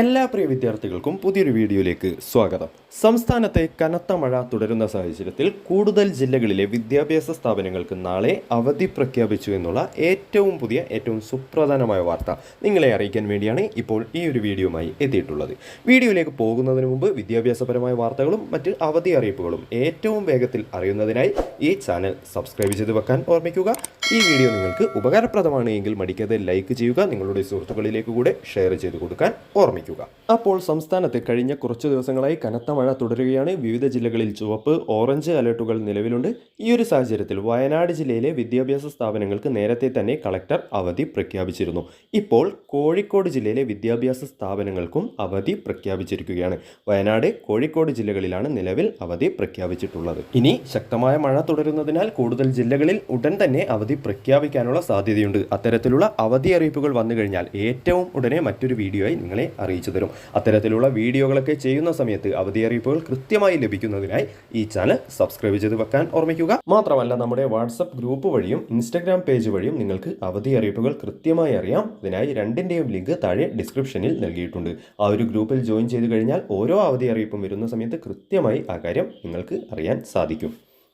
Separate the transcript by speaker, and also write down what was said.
Speaker 1: എല്ലാ പ്രിയ വിദ്യാർത്ഥികൾക്കും പുതിയൊരു വീഡിയോയിലേക്ക് സ്വാഗതം. സംസ്ഥാനത്തെ കനത്ത മഴ തുടരുന്ന സാഹചര്യത്തിൽ കൂടുതൽ ജില്ലകളിലെ വിദ്യാഭ്യാസ സ്ഥാപനങ്ങൾക്ക് നാളെ അവധി പ്രഖ്യാപിച്ചു എന്നുള്ള ഏറ്റവും പുതിയ ഏറ്റവും സുപ്രധാനമായ വാർത്ത നിങ്ങളെ അറിയിക്കാൻ വേണ്ടിയാണ് ഇപ്പോൾ ഈ ഒരു വീഡിയോയുമായി എത്തിയിട്ടുള്ളത്. വീഡിയോയിലേക്ക് പോകുന്നതിന് മുമ്പ് വിദ്യാഭ്യാസപരമായ വാർത്തകളും മറ്റ് അവധി അറിയിപ്പുകളും ഏറ്റവും വേഗത്തിൽ അറിയുന്നതിനായി ഈ ചാനൽ സബ്സ്ക്രൈബ് ചെയ്ത് വെക്കാൻ ഓർമ്മിക്കുക. ഈ വീഡിയോ നിങ്ങൾക്ക് ഉപകാരപ്രദമാണ് എങ്കിൽ മടിക്കാതെ ലൈക്ക് ചെയ്യുക നിങ്ങളുടെ സുഹൃത്തുക്കളിലേക്ക് കൂടെ ഷെയർ ചെയ്ത് കൊടുക്കാൻ ഓർമ്മിക്കുക. അപ്പോൾ സംസ്ഥാനത്ത് കഴിഞ്ഞ കുറച്ചു ദിവസങ്ങളായി കനത്ത മഴ തുടരുകയാണ്. വിവിധ ജില്ലകളിൽ ചുവപ്പ് ഓറഞ്ച് അലർട്ടുകൾ നിലവിലുണ്ട്. ഈ ഒരു സാഹചര്യത്തിൽ വയനാട് ജില്ലയിലെ വിദ്യാഭ്യാസ സ്ഥാപനങ്ങൾക്ക് നേരത്തെ തന്നെ കളക്ടർ അവധി പ്രഖ്യാപിച്ചിരുന്നു. ഇപ്പോൾ കോഴിക്കോട് ജില്ലയിലെ വിദ്യാഭ്യാസ സ്ഥാപനങ്ങൾക്കും അവധി പ്രഖ്യാപിച്ചിരിക്കുകയാണ്. വയനാട് കോഴിക്കോട് ജില്ലകളിലാണ് നിലവിൽ അവധി പ്രഖ്യാപിച്ചിട്ടുള്ളത്. ഇനി ശക്തമായ മഴ തുടരുന്നതിനാൽ കൂടുതൽ ജില്ലകളിൽ ഉടൻ തന്നെ അവധി പ്രഖ്യാപിക്കാനുള്ള സാധ്യതയുണ്ട്. അത്തരത്തിലുള്ള അവധി അറിയിപ്പുകൾ വന്നു കഴിഞ്ഞാൽ ഏറ്റവും ഉടനെ മറ്റൊരു വീഡിയോയായി നിങ്ങളെ അറിയിച്ചു തരും. അത്തരത്തിലുള്ള വീഡിയോകളൊക്കെ ചെയ്യുന്ന സമയത്ത് അവധി അറിയിപ്പുകൾ കൃത്യമായി ലഭിക്കുന്നതിനായി ഈ ചാനൽ സബ്സ്ക്രൈബ് ചെയ്ത് വെക്കാൻ ഓർമ്മിക്കുക. മാത്രമല്ല നമ്മുടെ വാട്സപ്പ് ഗ്രൂപ്പ് വഴിയും ഇൻസ്റ്റഗ്രാം പേജ് വഴിയും നിങ്ങൾക്ക് അവധി അറിയിപ്പുകൾ കൃത്യമായി അറിയാം. ഇതിനായി രണ്ടിന്റെയും ലിങ്ക് താഴെ ഡിസ്ക്രിപ്ഷനിൽ നൽകിയിട്ടുണ്ട്. ആ ഒരു ഗ്രൂപ്പിൽ ജോയിൻ ചെയ്ത് കഴിഞ്ഞാൽ ഓരോ അവധി അറിയിപ്പും വരുന്ന സമയത്ത് കൃത്യമായി ആ കാര്യം നിങ്ങൾക്ക് അറിയാൻ സാധിക്കും.